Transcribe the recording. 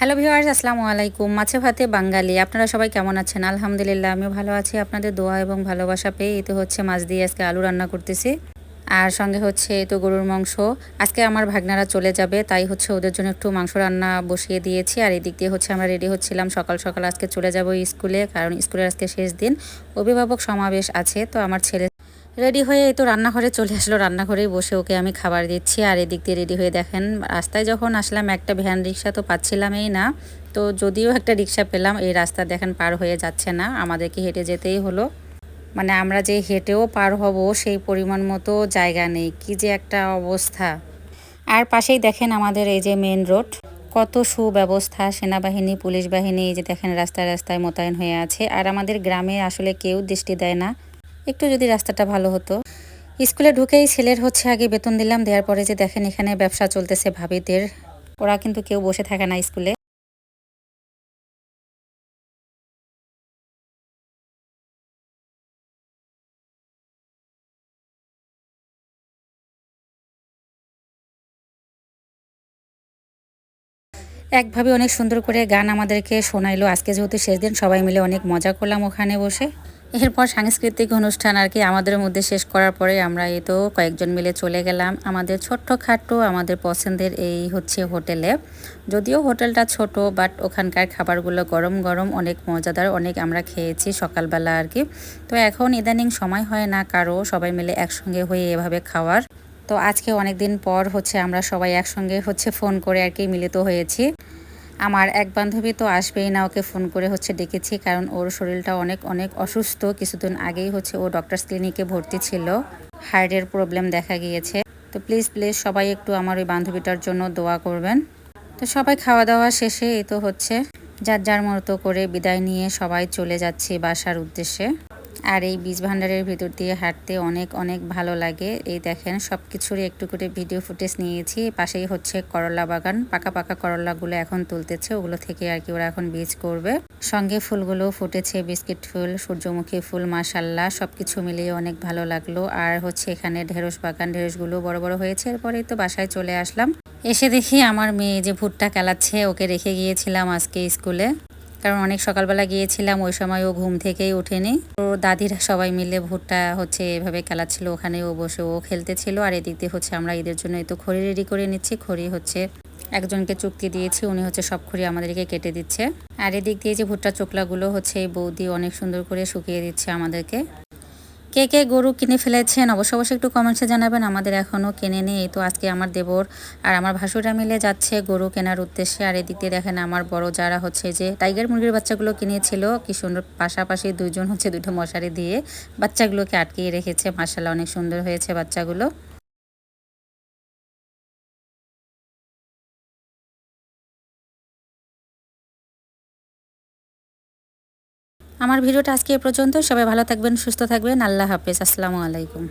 Hello viewers, আসসালামু আলাইকুম। মাছে ভাতে বাঙালি, আপনারা সবাই কেমন আছেন? আলহামদুলিল্লাহ, আমিও ভালো আছি। আপনাদের দোয়া এবং ভালোবাসা পেয়ে এতে হচ্ছে মাছ দিয়ে আজকে আলু রান্না করতেছি। আর সঙ্গে হচ্ছে তো গরুর মাংস। আজকে আমার ভাগনারা চলে যাবে, তাই হচ্ছে ওদের জন্য একটু মাংস রান্না বসিয়ে দিয়েছি। আর এদিক দিয়ে হচ্ছে আমরা রেডি হচ্ছিলাম সকাল সকাল আজকে চলে যাব স্কুলে, কারণ স্কুলের আজকে শেষ দিন। অভিভাবক সমাবেশ আছে, তো আমার ছেলে রেডি হয়ে এই তো রান্নাঘরে চলে আসলো। রান্নাঘরেই বসে ওকে আমি খাবার দিচ্ছি আর এদিক দিয়ে রেডি হয়ে দেখেন, রাস্তায় যখন আসলাম একটা ভ্যান রিক্সা তো পাচ্ছিলামই না, তো যদিও একটা রিক্সা পেলাম, এই রাস্তা দেখেন পার হয়ে যাচ্ছে না, আমাদেরকে হেঁটে যেতেই হলো। মানে আমরা যে হেঁটেও পার হব সেই পরিমাণ মতো জায়গা নেই, কি যে একটা অবস্থা। আর পাশেই দেখেন আমাদের এই যে মেন রোড কত সুব্যবস্থা, সেনাবাহিনী, পুলিশ বাহিনী, এই যে দেখেন রাস্তায় রাস্তায় মোতায়েন হয়ে আছে। আর আমাদের গ্রামে আসলে কেউ দৃষ্টি দেয় না একটু যদি রাস্তাটা ভালো হতো। স্কুলে ঢুকেই ছেলের হচ্ছে আগে বেতন দিলাম, দেওয়ার পরে যে দেখেন এখানে ব্যবসা চলতেছে ভাবিদের। ওরা কিন্তু কেউ বসে থাকে না স্কুলে। একভাবে অনেক সুন্দর করে গান আমাদেরকে শোনাইলো। আজকে যেহেতু শেষ দিন, সবাই মিলে অনেক মজা করলাম ওখানে বসে। এরপর সাংস্কৃতিক অনুষ্ঠান আর কি আমাদের মধ্যে শেষ করার পরে আমরা এই তো কয়েকজন মিলে চলে গেলাম। আমাদের ছোট্ট খাট্ট আমাদের পছন্দের এই হচ্ছে হোটেলে। যদিও হোটেলটা ছোট বাট ওখানকার খাবারগুলো গরম গরম, অনেক মজাদার, অনেক আমরা খেয়েছি সকালবেলা আর কি। তো এখন ইদানিং সময় হয় না কারও, সবাই মিলে একসঙ্গে হয়ে এভাবে খাওয়ার। তো আজকে অনেক দিন পর হচ্ছে আমরা সবাই একসঙ্গে হচ্ছে ফোন করে আর কি মিলিত হয়েছি। আমার এক বান্ধবী তো আসবেই না, ওকে ফোন করে হচ্ছে ডেকেছি, কারণ ওর শরীরটা অনেক অনেক অসুস্থ। কিছুদিন আগেই হচ্ছে ও ডক্টরস ক্লিনিকে ভর্তি ছিল। হার্টের প্রবলেম দেখা গিয়েছে। তো প্লিজ প্লিজ সবাই একটু আমার ওই বান্ধবীটার জন্য দোয়া করবেন। তো সবাই খাওয়া দাওয়া শেষে এই তো হচ্ছে। যার যার মতো করে বিদায় নিয়ে সবাই চলে যাচ্ছি বাসার উদ্দেশ্যে। আর এই বীজ ভাণ্ডারের ভিতর দিয়ে হাঁটতে অনেক অনেক ভালো লাগে। এই দেখেন সব কিছুরই একটু করে ভিডিও ফুটেজ নিয়েছি পাশেই হচ্ছে করলা বাগান। পাকা পাকা করলাগুলো এখন তুলতেছে। ওগুলো থেকে আর কি ওরা এখন বীজ করবে। সঙ্গে ফুলগুলো ফুটেছে। বিস্কিট ফুল, সূর্যমুখী ফুল মাসাল্লাহ সব কিছু মিলিয়ে অনেক ভালো লাগল। আর হচ্ছে এখানে ঢেঁড়স বাগান, ঢেঁড়সগুলো বড় বড় হয়েছে। এরপরেই তো বাসায় চলে আসলাম। এসে দেখি আমার মেয়ে যে ভুট্টা কেলাচ্ছে, ওকে রেখে গিয়েছিলাম আজকে স্কুলে। কারণ অনেক সকালবেলা গিয়েছিলাম, ওই সময় ও ঘুম থেকেই ওঠেনি। তো দাদিরা সবাই মিলে ভুট্টা হচ্ছে এভাবে খেলাচ্ছিল ওখানে ও বসে ও খেলতেছিল। আর এদিক দিয়ে হচ্ছে আমরা ঈদের জন্য এই তো খড়ি রেডি করে নিচ্ছি। খড়ি হচ্ছে একজনকে চুক্তি দিয়েছি, উনি হচ্ছে সব খড়ি আমাদেরকে কেটে দিচ্ছে। আর এদিক দিয়ে যে ভুট্টা চোকলাগুলো হচ্ছে এই বৌদি অনেক সুন্দর করে শুকিয়ে দিচ্ছে আমাদেরকে। কে কে গরু কিনে ফেলেছেন অবশ্য অবশ্যই একটু কমেন্টসে জানাবেন, আমাদের এখনও কেনে নেই। তো আজকে আমার দেবর আর আমার ভাসুরা মিলে যাচ্ছে গরু কেনার উদ্দেশ্যে। আর এদিক দিয়ে দেখেন আমার বড় যারা হচ্ছে যে টাইগার মুরগির বাচ্চাগুলো কিনেছিল, কি সুন্দর পাশাপাশি দুজন হচ্ছে দুটো মশারি দিয়ে বাচ্চাগুলোকে আটকিয়ে রেখেছে। মার্শাল্লাহ অনেক সুন্দর হয়েছে বাচ্চাগুলো। আমার ভিডিওটা আজকে এ পর্যন্ত। সবাই ভালো থাকবেন সুস্থ থাকবেন। আল্লাহ হাফেজ। আসসালামু আলাইকুম।